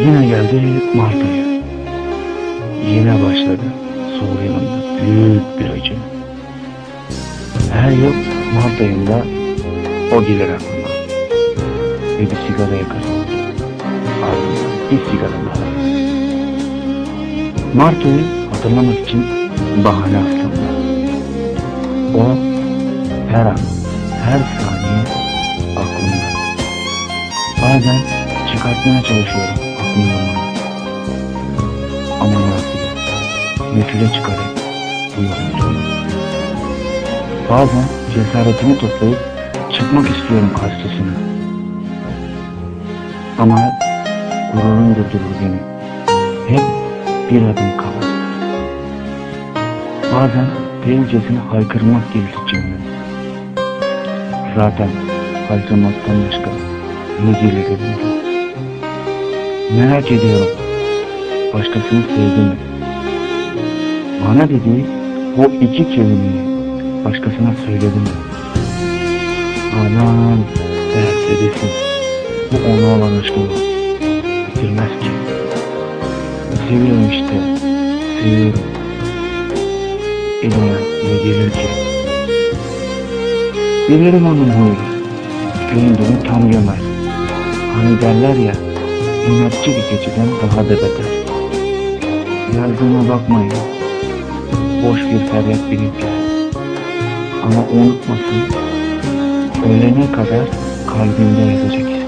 Yine geldi Mart ayı. Yine başladı sol yanımda büyük bir acı. Her yıl Mart ayında o gelir aklıma. Ve bir sigara yakarım. Ardından bir sigara daha. Mart ayı hatırlamak için bahane aslında. O her an, her saniye aklımda. Bazen çıkartmaya çalışıyorum aklımdan onu. Ama nafile, nefile çıkarak uyuyorum. Bazen cesaretimi toplayıp çıkmak istiyorum karşısına. Ama hep gururum durdurur beni. Hep bir adım kala. Bazen delicesine haykırmak gelir içimden. Zaten haykırmaktan başka ne gelir elimden. Merak ediyorum. Başkasını sevdi mi? Bana dediği o iki kelimeyi başkasına söyledi mi? Aman derse desin. Bu ona olan aşkımı bitirmez ki. Seviyorum işte. Seviyorum. Elime ne gelir ki? Bilirim onun huyunu. Gündüğünü tam gömer. Hani derler ya, inatçı bir keçiden daha da beter. Yazdığıma bakmayın. Boş bir feryat benimki. Ama unutmasın, ölene kadar kalbimde yazacak